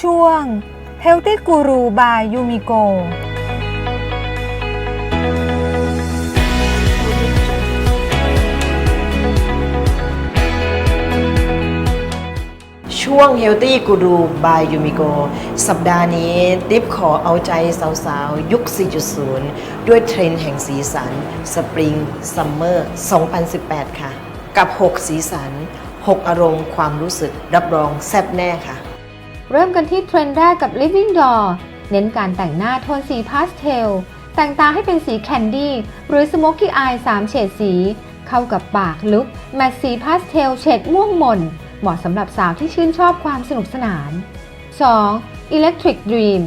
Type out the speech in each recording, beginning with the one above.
ช่วง Healthy Guru by Yumiko ช่วง Healthy Guru by Yumiko สัปดาห์นี้ติ๊บขอเอาใจสาวๆ ยุค 4.0 ด้วยเทรนด์แห่งสีสัน Spring Summer 2018 ค่ะ กับ 6 สีสัน 6 อารมณ์ความรู้สึกรับรองแซ่บแน่ค่ะ เริ่มกันที่เทรนด์แรกกับ Living Doll เน้นการแต่งหน้าโทนสีพาสเทล แต่งตาให้เป็นสีแคนดี้หรือ Smoky Eye 3 เฉดสี เข้ากับปากลุกแมทสีพาสเทลเฉดม่วงหม่น เหมาะสำหรับสาวที่ชื่นชอบความสนุกสนาน 2. Electric Dream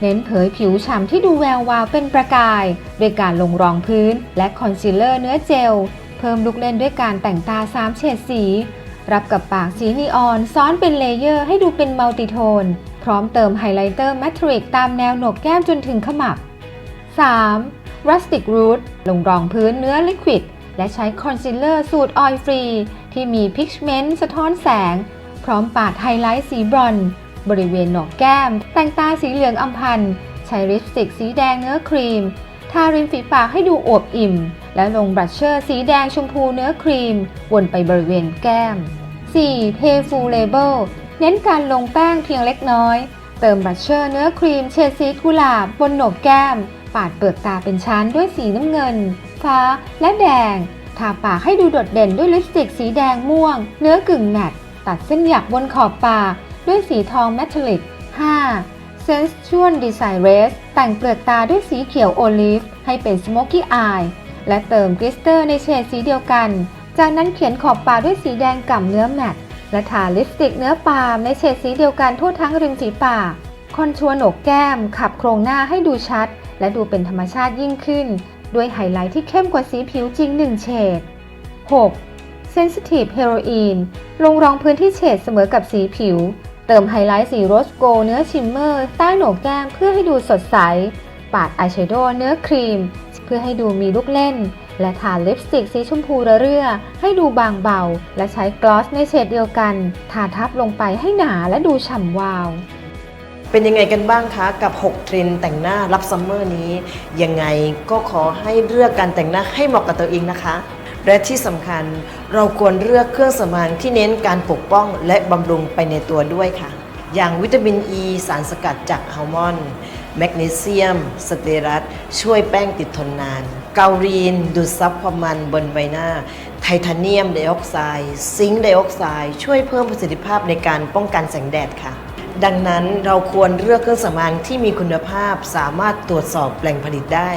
เน้นเผยผิวฉ่ำที่ดูแวววาวเป็นประกาย ด้วยการลงรองพื้นและคอนซีลเลอร์เนื้อเจล เพิ่มลุกเล่นด้วยการแต่งตา 3 เฉดสี รับกับปากสีนีออนซ้อนเป็นเลเยอร์ให้ดูเป็นมัลติโทน พร้อมเติมไฮไลท์เตอร์แมทริกตามแนวโหนกแก้มจนถึงขมับ 3. Rustic Root ลงรองพื้นเนื้อลิควิดและใช้คอนซีลเลอร์สูตรออยฟรี ที่มีพิกเมนต์สะท้อนแสง พร้อมปาดไฮไลท์สีบรอนซ์บริเวณโหนกแก้ม แต่งตาสีเหลืองอำพันใช้ลิปสติกสีแดงเนื้อครีม ทาริมฝีปากให้ดูอวบอิ่ม และลงบลัชเชอร์สีแดงชมพูเนื้อครีม วนไปบริเวณแก้ม 4. Payful Label เน้นการลงแป้งเพียงเล็กน้อย เติมบัชเชอร์เนื้อครีมเฉดสีกุหลาบบนโหนกแก้ม ปาดเปลือกตาเป็นชั้นด้วยสีน้ำเงิน ฟ้าและแดง ทาปากให้ดูโดดเด่นด้วยลิปสติกสีแดงม่วง เนื้อกึ่งแมตต์ตัดเส้นหยักบนขอบปาก ด้วยสีทองแมทัลลิก 5. Sensual Design Race แต่งเปลือกตาด้วยสีเขียวโอลิฟให้เป็น Smoky Eye และเติมกลิสเตอร์ในเฉดสีเดียวกัน จากนั้นเขียนขอบปากด้วยสีแดงก่ำเนื้อแมตต์และทาลิปสติกเนื้อปาล์มในเฉดสีเดียวกันทั่วทั้งริมฝีปากคอนทัวร์โหนกแก้มขับโครงหน้าให้ดูชัด และดูเป็นธรรมชาติยิ่งขึ้น ด้วยไฮไลท์ที่เข้มกว่าสีผิวจริง 1 เฉด 6. Sensitive Heroin ลงรองพื้นที่เฉดเสมอกับสีผิว เติมไฮไลท์สีโรสโกลเนื้อชิมเมอร์ ใต้โหนกแก้มเพื่อให้ดูสดใส ปาดอายแชโดว์เนื้อครีม เพื่อให้ดูมีลูกเล่น และทาลิปสติกสีชมพูระเรื่อ ให้ดูบางเบา และใช้กลอสในเฉดเดียวกัน ทาทับลงไปให้หนาและดูฉ่ำวาว เป็นยังไงกันบ้างคะ กับ 6 เทรนด์แต่งหน้ารับซัมเมอร์นี้ ยังไงก็ขอให้เลือกการแต่งหน้าให้เหมาะกับตัวเองนะคะ และที่สำคัญเราควรเลือกเครื่องสำอางที่เน้นการปกป้องและบำรุงไปในตัวด้วยค่ะ อย่างวิตามินอ e, ีสารสกัดจากอัลมอนด์แมกนีเซียม สเตรัส ช่วยแป้งติดทนนาน เกาลีน ดูดซับความมันบนใบหน้า ไทเทเนียมไดออกไซด์ซิงค์ไดออกไซด์ช่วยเพิ่มประสิทธิภาพในการป้องกันแสงแดดค่ะ ดังนั้นเราควรเลือกเครื่องสำอางที่มีคุณภาพสามารถตรวจสอบแหล่งผลิตได้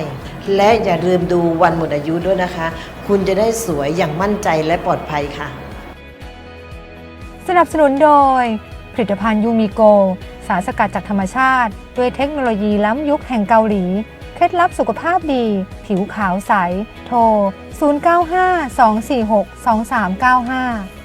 และอย่าลืมดูวันหมดอายุด้วยนะคะ คุณจะได้สวยอย่างมั่นใจและปลอดภัยค่ะ สนับสนุนโดย ผลิตภัณฑ์ยูมิโก สารสกัดจากธรรมชาติ ด้วยเทคโนโลยีล้ำยุคแห่งเกาหลี เคล็ดลับสุขภาพดี ผิวขาวใส โทร 0952462395